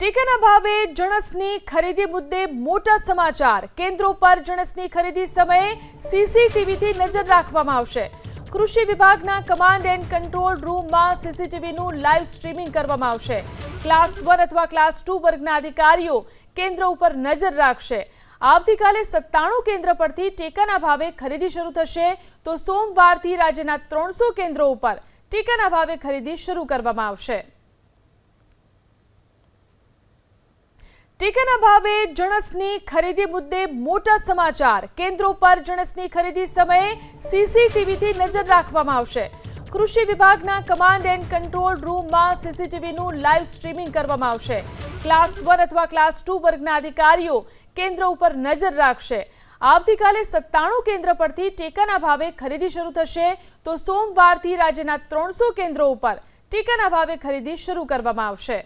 ટેકાના ભાવે જણસની ખરીદી મુદ્દે મોટા સમાચાર. કેન્દ્રો પર જણસની ખરીદી સમયે સીસીટીવીથી નજર રાખવામાં આવશે. કૃષિ વિભાગના કમાન્ડ એન્ડ કંટ્રોલ રૂમમાં સીસીટીવીનું લાઈવ સ્ટ્રીમિંગ કરવામાં આવશે. ક્લાસ વન અથવા ક્લાસ ટુ વર્ગના અધિકારીઓ કેન્દ્ર ઉપર નજર રાખશે. આવતીકાલે સત્તાણું કેન્દ્ર પરથી ટેકાના ભાવે ખરીદી શરૂ થશે. તો સોમવારથી રાજ્યના ત્રણસો કેન્દ્રો ઉપર ટેકાના ભાવે ખરીદી શરૂ કરવામાં આવશે. ટેકાના ભાવે જણસની ખરીદી મુદ્દે મોટા સમાચાર. કેન્દ્રો પર જણસની ખરીદી સમયે સીસીટીવીથી નજર રાખવામાં આવશે. કૃષિ વિભાગના કમાન્ડ એન્ડ કંટ્રોલ રૂમમાં સીસીટીવીનું લાઈવ સ્ટ્રીમિંગ કરવામાં આવશે. ક્લાસ વન અથવા ક્લાસ ટુ વર્ગના અધિકારીઓ કેન્દ્ર ઉપર નજર રાખશે. આવતીકાલે સત્તાણું કેન્દ્ર પરથી ટેકાના ભાવે ખરીદી શરૂ થશે. તો સોમવારથી રાજ્યના ત્રણસો કેન્દ્રો ઉપર ટેકાના ભાવે ખરીદી શરૂ કરવામાં આવશે.